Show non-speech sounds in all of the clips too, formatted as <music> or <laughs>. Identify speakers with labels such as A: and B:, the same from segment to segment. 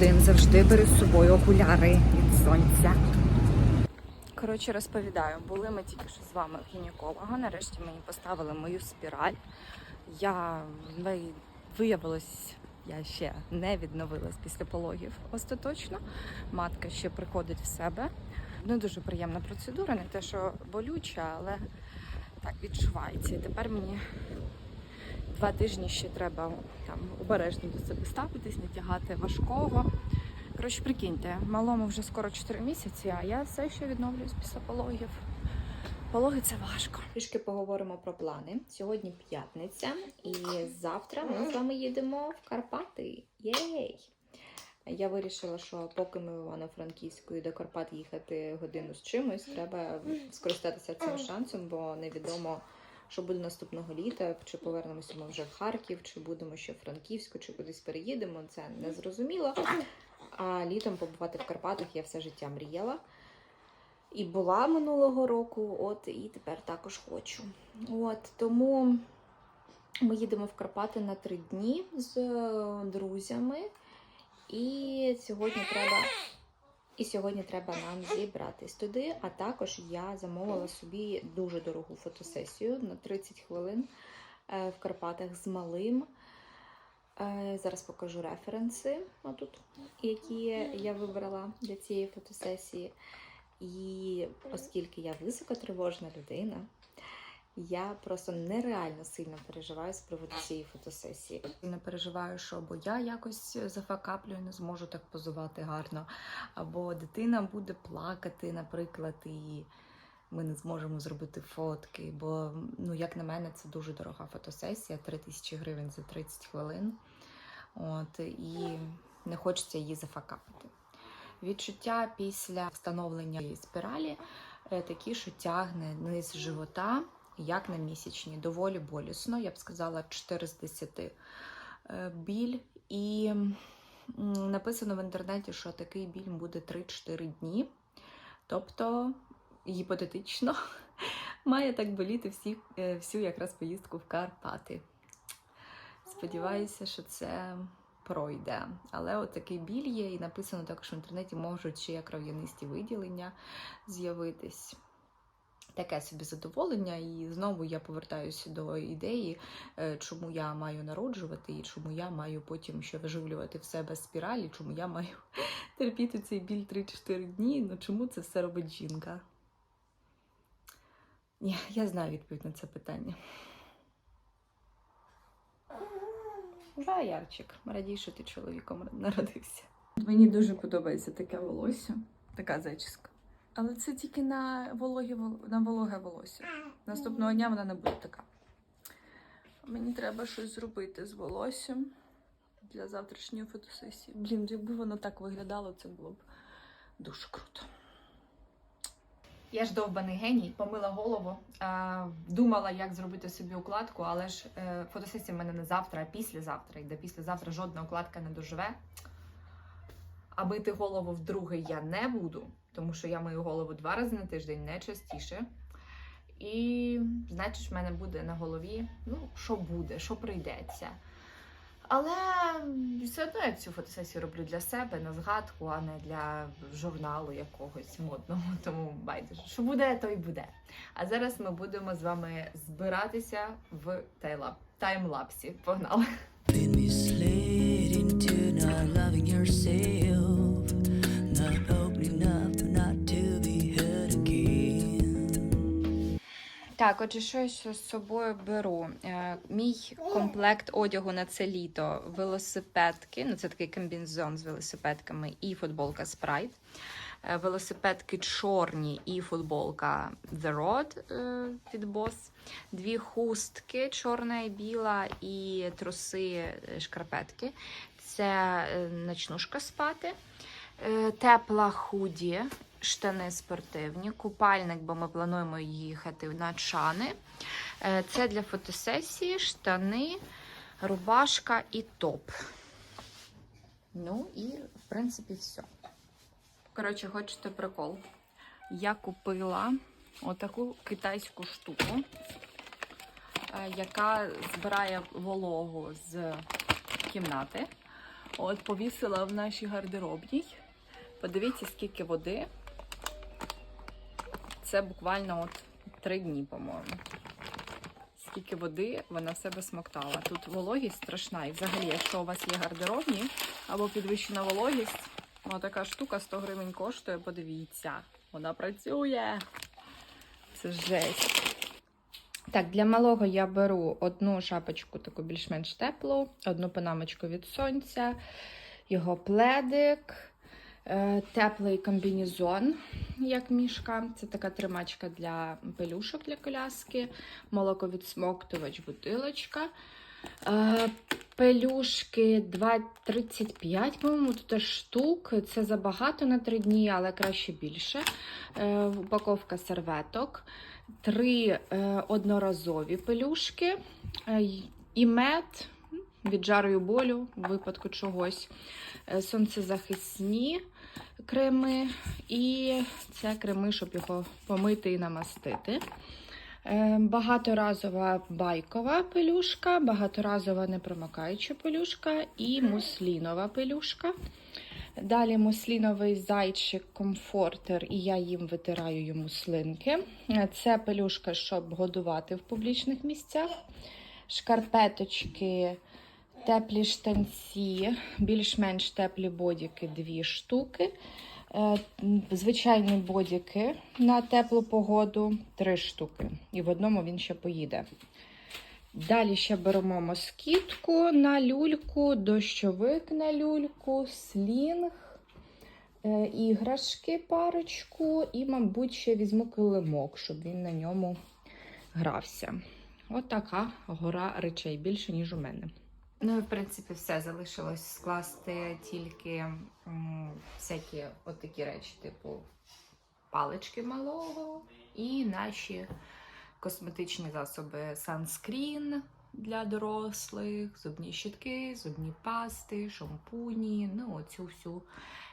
A: Один завжди бери з собою окуляри від сонця. Коротше, розповідаю, були ми тільки що з вами в гінеколога. Нарешті мені поставили мою спіраль. Я ви- виявилось, я ще не відновилась після пологів остаточно. Матка ще приходить в себе. Не дуже приємна процедура, не те, що болюча, але так відчувається. І тепер мені два тижні ще треба там обережно до себе ставитись, не тягати важкого. Коротше, прикиньте, малому вже скоро 4 місяці, а я все ще відновлююсь після пологів. Пологи це важко. Трішки поговоримо про плани. Сьогодні п'ятниця, і завтра ми з вами їдемо в Карпати. Єй! Я вирішила, що поки ми в Івано-Франківську до Карпат їхати годину з чимось, треба скористатися цим шансом, бо невідомо, що буде наступного літа, чи повернемося ми вже в Харків, чи будемо ще в Франківську, чи кудись переїдемо. Це не зрозуміло. А літом побувати в Карпатах я все життя мріяла. І була минулого року, от і тепер також хочу. От тому ми їдемо в Карпати на три дні з е, друзями. І сьогодні треба. І сьогодні треба нам зібратись туди. А також я замовила собі дуже дорогу фотосесію на 30 хвилин е, в Карпатах з малим. Е, Зараз покажу референси, отут, які я вибрала для цієї фотосесії. І оскільки я високотривожна людина, я просто нереально сильно переживаю з приводу цієї фотосесії. Не переживаю, що або я якось зафакаплю і не зможу так позувати гарно, або дитина буде плакати, наприклад, і ми не зможемо зробити фотки. Бо, ну, як на мене, це дуже дорога фотосесія 3 тисячі гривень за 30 хвилин. От, і не хочеться її зафакапити. Відчуття після встановлення спіралі е, такі, що тягне низ живота, як на місячні, доволі болісно, я б сказала, 4 з 10 е, біль. І написано в інтернеті, що такий біль буде 3-4 дні. Тобто, гіпотетично, <laughs> має так боліти всі, е, всю якраз поїздку в Карпати. Сподіваюся, що це пройде. Але от такий біль є, і написано також в інтернеті можуть ще кров'янисті виділення з'явитись. Таке собі задоволення, і знову я повертаюся до ідеї, е, чому я маю народжувати, і чому я маю потім ще виживлювати в себе спіралі, чому я маю <laughs> терпіти цей біль 3-4 дні. Ну чому це все робить жінка? Ні, я знаю відповідь на це питання. Ура, Ярчик, радій, що ти чоловіком народився. Мені дуже подобається таке волосся, така зачіска. Але це тільки на вологе, на вологе волосся. Наступного дня вона не буде така. Мені треба щось зробити з волоссям для завтрашньої фотосесії. Блін, якби воно так виглядало, це було б дуже круто. Я ж довбаний геній, помила голову, думала, як зробити собі укладку, але ж е, фотосесія в мене не завтра, а післязавтра. І до післязавтра жодна укладка не доживе. А мити голову вдруге я не буду, тому що я мию голову два рази на тиждень, не частіше. І, значить, в мене буде на голові, ну, що буде, що прийдеться. Але все одно я цю фотосесію роблю для себе на згадку, а не для журналу якогось модного. <laughs> Тому байдуже, що буде, то й буде. А зараз ми будемо з вами збиратися в тайлап таймлапсі. Погнали! Так, отже, що я ще з собою беру? Е, мій комплект одягу на це літо велосипедки. Ну, це такий комбінзон з велосипедками і футболка Sprite. Е, велосипедки чорні і футболка The Road е, від Boss. Дві хустки, чорна і біла, і труси шкарпетки. Це е, ночнушка спати. Тепла худі, штани спортивні, купальник, бо ми плануємо їхати на чани. Е, Це для фотосесії, штани, рубашка і топ. Ну і, в принципі, все. Коротше, хочете прикол? Я купила отаку китайську штуку, е, яка збирає вологу з кімнати. От повісила в нашій гардеробній. Подивіться, скільки води. Це буквально от три дні, по-моєму. Скільки води вона в себе смоктала. Тут вологість страшна. І взагалі, якщо у вас є гардеробні або підвищена вологість, ну така штука 100 гривень коштує, подивіться. Вона працює. Це жесть. Так, для малого я беру одну шапочку, таку більш-менш теплу, одну панамочку від сонця, його пледик, теплий комбінезон, як мішка. Це така тримачка для пелюшок для коляски, молоковідсмоктувач, бутилочка. Е, Пелюшки 2,35, по-моєму, тут штук. Це забагато на 3 дні, але краще більше. Е, Упаковка серветок, три е, одноразові пелюшки е, і мед від жару і болю у випадку чогось. Е, Сонцезахисні креми і це креми, щоб його помити і намастити. Е, Багаторазова байкова пелюшка, багаторазова непромокаюча пелюшка і муслінова пелюшка. Далі мусліновий зайчик комфортер, і я їм витираю йому слинки. Е, Це пелюшка, щоб годувати в публічних місцях. Шкарпеточки, теплі штанці, більш-менш теплі бодіки дві штуки. Е, Звичайні бодіки на теплу погоду три штуки. І в одному він ще поїде. Далі ще беремо москітку на люльку, дощовик на люльку, слінг, е, іграшки парочку і, мабуть, ще візьму килимок, щоб він на ньому грався. От гора речей, більше, ніж у мене. Ну в принципі все залишилось скласти тільки м, всякі от такі речі, типу палички малого і наші косметичні засоби санскрін для дорослих, зубні щітки, зубні пасти, шампуні, ну оцю всю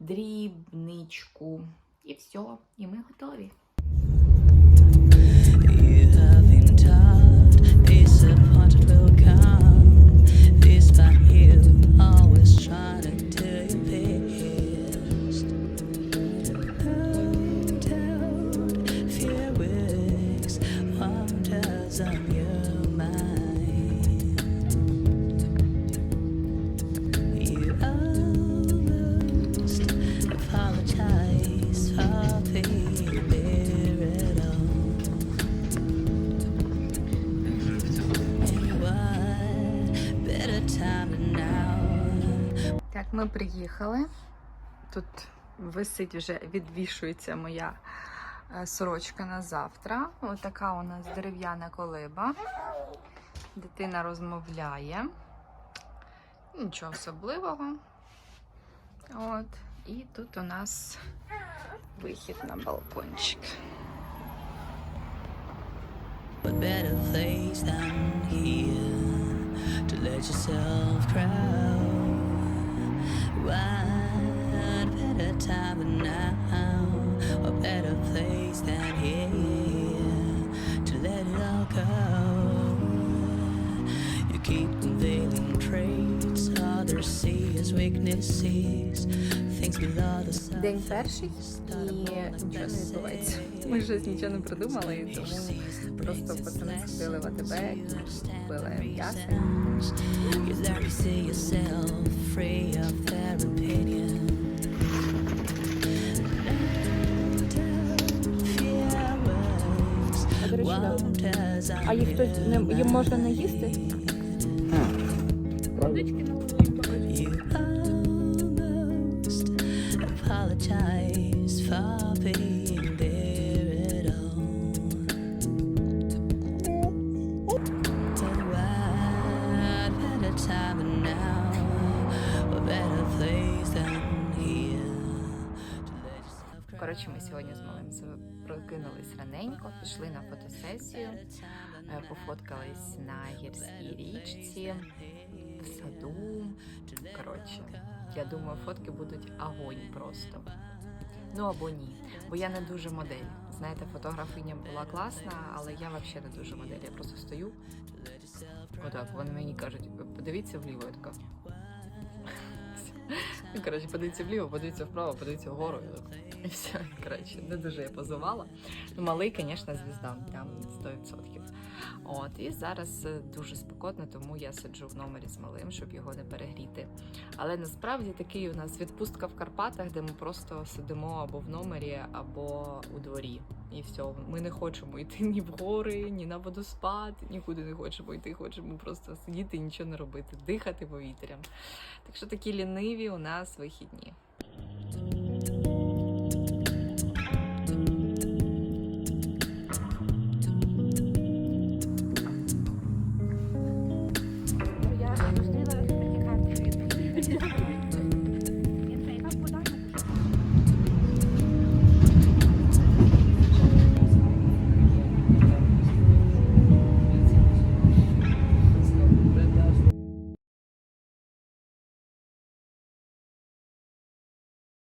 A: дрібничку. І все, і ми готові. Ми приїхали. Тут висить вже, відвішується моя е, сорочка на завтра. Ось така у нас дерев'яна колиба. Дитина розмовляє. Нічого особливого. От. І тут у нас вихід на балкончик.
B: Let yourself cry? What better time than now? What better place than here to let it all go? You keep unveiling traits others see as weaknesses. Things below the surface.
A: День перший і нічого не відбувається. Ми щось нічого не придумали, і тому просто пацани сходили в АТБ і купили м'ясо.
B: You learn to see yourself free of their opinion.
A: А, до речі, да. А їх хтось не їм можна не їсти?
B: Apologize for being
A: Коротше, ми сьогодні з малим прокинулись раненько, пішли на фотосесію, е, пофоткались на гірській річці, в саду. Коротше, я думаю, фотки будуть огонь просто. Ну або ні. Бо я не дуже модель. Знаєте, фотографиня була класна, але я взагалі не дуже модель. Я просто стою. Отак, вони мені кажуть, подивіться вліво, я така. <laughs> Коротше, подивіться вліво, подивіться вправо, подивіться вгору. <laughs> І все. Коротше, не дуже я позувала. Ну, малий, звісно, звізда, там 100%. От, і зараз е, дуже спекотно, тому я сиджу в номері з малим, щоб його не перегріти. Але насправді такий у нас відпустка в Карпатах, де ми просто сидимо або в номері, або у дворі. І все, ми не хочемо йти ні в гори, ні на водоспад, нікуди не хочемо йти. Хочемо просто сидіти і нічого не робити, дихати повітрям. Так що такі ліниві у нас вихідні.